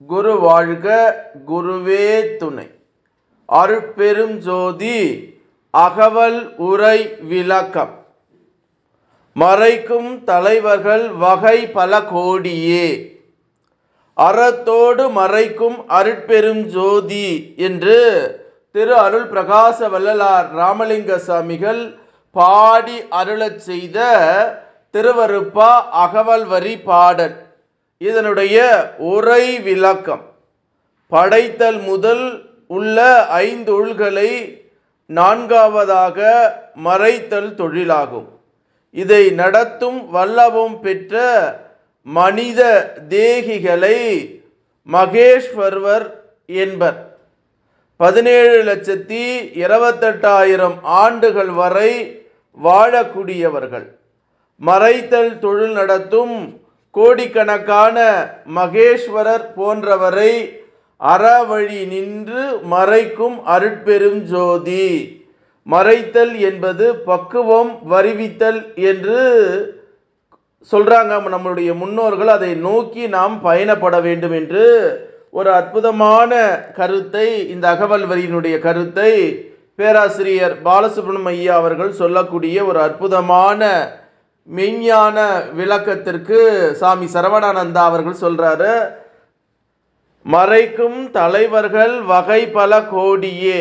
குரு வாழ்க குருவே துணை. அருட்பெரும் ஜோதி அகவல் உரை விளக்கம். மறைக்கும் தலைவர்கள் வகை பல கோடியே. அறத்தோடு மறைக்கும் அருட்பெரும் ஜோதி என்று திரு அருள் பிரகாச வள்ளலார் ராமலிங்க சாமிகள் பாடி அருளச் செய்த திருவருப்பா அகவல் வரி பாடல். இதனுடைய உரை விளக்கம். படைத்தல் முதல் உள்ள ஐந்து உள்களை நான்காவதாக மறைத்தல் தொழிலாகும். இதை நடத்தும் வல்லவம் பெற்ற மனித தேகிகளை மகேஸ்வர்வர் என்பர். பதினேழு லட்சத்தி இருபத்தெட்டாயிரம் ஆண்டுகள் வரை வாழக்கூடியவர்கள். மறைத்தல் தொழில் நடத்தும் கோடிக்கணக்கான மகேஸ்வரர் போன்றவரை அறவழி நின்று மறைக்கும் அருட்பெரும் ஜோதி. மறைத்தல் என்பது பக்குவம் வருவித்தல் என்று சொல்கிறாங்க நம்மளுடைய முன்னோர்கள். அதை நோக்கி நாம் பயணப்பட வேண்டும் என்று ஒரு அற்புதமான கருத்தை இந்த அகவல் வரியினுடைய கருத்தை பேராசிரியர் பாலசுப்ரமணியம் ஐயா அவர்கள் சொல்லக்கூடிய ஒரு அற்புதமான மெய்ஞான விளக்கத்திற்கு சாமி சரவணானந்தா அவர்கள் சொல்றாரு மறைக்கும் தலைவர்கள் வகை பல கோடியே.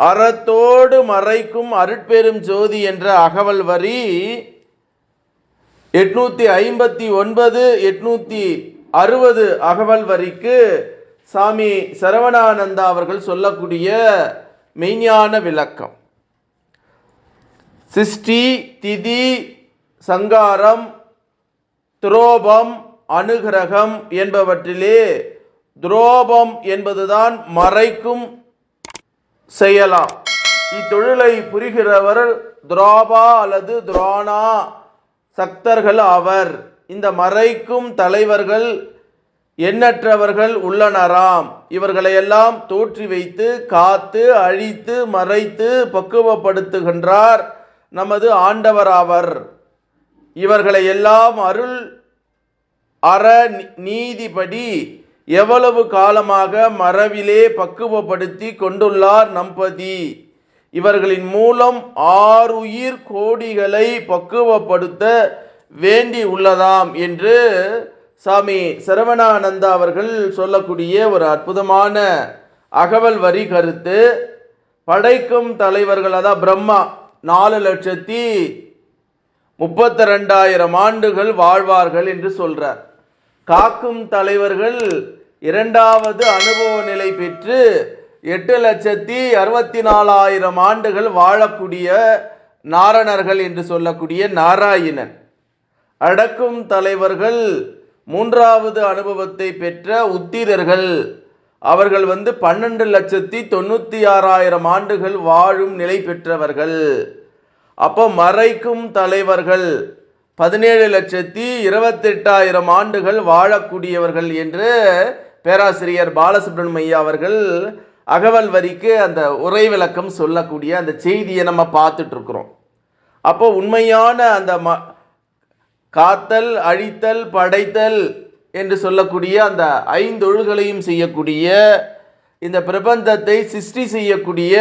அறத்தோடு மறைக்கும் அருட்பெரும் ஜோதி என்ற அகவல் வரி எட்நூத்தி ஐம்பத்தி ஒன்பது எட்நூத்தி அறுபது அகவல் வரிக்கு சாமி சரவணானந்தா அவர்கள் சொல்லக்கூடிய மெய்ஞான விளக்கம். சிருஷ்டி திதி சங்காரம் துரோபம் அனுகிரகம் என்பவற்றிலே துரோபம் என்பதுதான் மறைக்கும் செய்யலாம் இத்தொழிலை புரிகிறவர் துரோபா அல்லது துரோணா சக்தர்கள் ஆவர். இந்த மறைக்கும் தலைவர்கள் எண்ணற்றவர்கள் உள்ளனராம். இவர்களையெல்லாம் தோற்றி வைத்து காத்து அழித்து மறைத்து பக்குவப்படுத்துகின்றார். நமது ஆண்டவராவர் இவர்களை எல்லாம் அருள் அற நீதிபடி எவ்வளவு காலமாக மரபிலே பக்குவப்படுத்தி கொண்டுள்ளார் நம்பதி. இவர்களின் மூலம் ஆறுயிர் கோடிகளை பக்குவப்படுத்த வேண்டி உள்ளதாம் என்று சாமி சரவணானந்தா அவர்கள் சொல்லக்கூடிய ஒரு அற்புதமான அகவல் வரி கருத்து. படைக்கும் தலைவர்கள் அதான் பிரம்மா. நாலு லட்சத்தி முப்பத்தி ரெண்டாயிரம் ஆண்டுகள் வாழ்வார்கள் என்று சொல்றார். காக்கும் தலைவர்கள் இரண்டாவது அனுபவ நிலை பெற்று எட்டு லட்சத்தி அறுபத்தி நாலாயிரம் ஆண்டுகள் வாழக்கூடிய நாரணர்கள் என்று சொல்லக்கூடிய நாராயணன். அடக்கும் தலைவர்கள் மூன்றாவது அனுபவத்தை பெற்ற உத்திரர்கள். அவர்கள் வந்து பன்னெண்டு லட்சத்தி தொண்ணூற்றி ஆறாயிரம் ஆண்டுகள் வாழும் நிலை பெற்றவர்கள். அப்போ மறைக்கும் தலைவர்கள் பதினேழு லட்சத்தி இருபத்தெட்டாயிரம் ஆண்டுகள் வாழக்கூடியவர்கள் என்று பேராசிரியர் பாலசுப்ரமணியம் அவர்கள் அகவல் வரிக்கு அந்த உரை விளக்கம் சொல்லக்கூடிய அந்த செய்தியை நம்ம பார்த்துட்ருக்குறோம். அப்போ உண்மையான அந்த ம காத்தல் அழித்தல் படைத்தல் என்று சொல்லக்கூடிய அந்த ஐந்தொழுகளையும் செய்யக்கூடிய இந்த பிரபந்தத்தை சிருஷ்டி செய்யக்கூடிய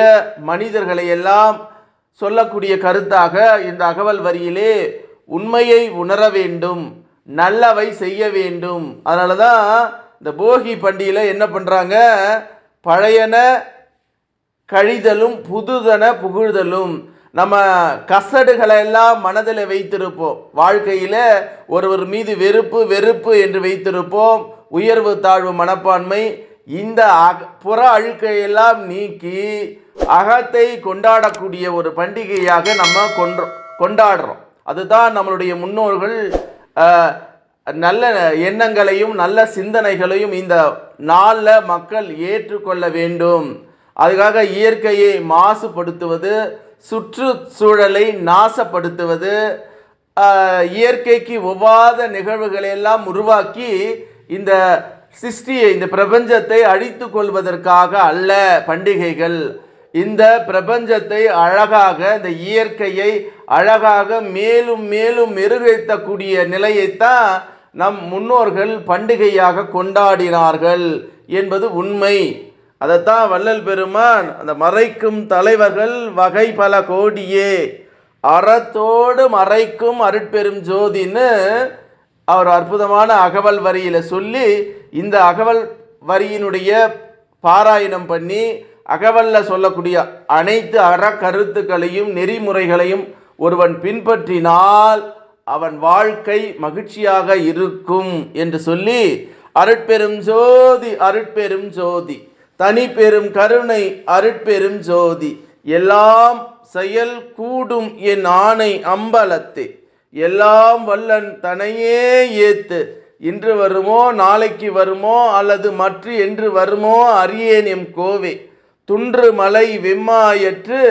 மனிதர்களை எல்லாம் சொல்லக்கூடிய கருத்தாக இந்த அகவல் வரியிலே உண்மையை உணர வேண்டும் நல்லவை செய்ய வேண்டும். அதனால தான் இந்த போகி பண்டிகையில் என்ன பண்ணுறாங்க பழையன கழிதலும் புதுதன புகழ்தலும். நம்ம கசடுகளை எல்லாம் மனதில் வைத்திருப்போம். வாழ்க்கையில் ஒருவர் மீது வெறுப்பு வெறுப்பு என்று வைத்திருப்போம். உயர்வு தாழ்வு மனப்பான்மை இந்த அக புற அழுக்கையெல்லாம் நீக்கி அகத்தை கொண்டாடக்கூடிய ஒரு பண்டிகையாக நம்ம கொன்றோம் கொண்டாடுறோம். அதுதான் நம்மளுடைய முன்னோர்கள் நல்ல எண்ணங்களையும் நல்ல சிந்தனைகளையும் இந்த நாளில் மக்கள் ஏற்றுக்கொள்ள வேண்டும். அதுக்காக இயற்கையை மாசுபடுத்துவது சுற்றுச்சூழலை நாசப்படுத்துவது இயற்கைக்கு ஒவ்வாத நிகழ்வுகளை எல்லாம் உருவாக்கி இந்த சிருஷ்டியை இந்த பிரபஞ்சத்தை அழித்து கொள்வதற்காக அல்ல பண்டிகைகள். இந்த பிரபஞ்சத்தை அழகாக இந்த இயற்கையை அழகாக மேலும் மேலும் மெருகேற்றக்கூடிய நிலையைத்தான் நம் முன்னோர்கள் பண்டிகையாக கொண்டாடினார்கள் என்பது உண்மை. அதைத்தான் வள்ளல் பெருமான் அந்த மறைக்கும் தலைவர்கள் வகை பல கோடியே. அறத்தோடு மறைக்கும் அருட்பெரும் ஜோதின்னு அவர் அற்புதமான அகவல் வரியில் சொல்லி இந்த அகவல் வரியினுடைய பாராயணம் பண்ணி அகவல்ல சொல்லக்கூடிய அனைத்து அறக்கருத்துக்களையும் நெறிமுறைகளையும் ஒருவன் பின்பற்றினால் அவன் வாழ்க்கை மகிழ்ச்சியாக இருக்கும் என்று சொல்லி அருட்பெரும் ஜோதி அருட்பெரும் ஜோதி. தனி பெரும் கருணை அருட்பெரும் ஜோதி. எல்லாம் செயல் கூடும் என் ஆணை அம்பலத்தே. எல்லாம் வல்லன் தனையே ஏத்து. இன்று வருமோ நாளைக்கு வருமோ அல்லது மற்ற என்று வருமோ அறியேன் எம் கோவே. துன்று மலை வெம்மாயற்று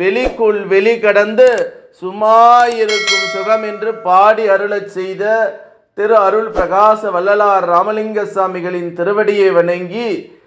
வெளிக்குள் வெளி கடந்து சும்மாயிருக்கும் சுகம் என்று பாடி அருளச் செய்த திரு அருள் பிரகாச வள்ளலார் ராமலிங்க சுவாமிகளின் திருவடியை வணங்கி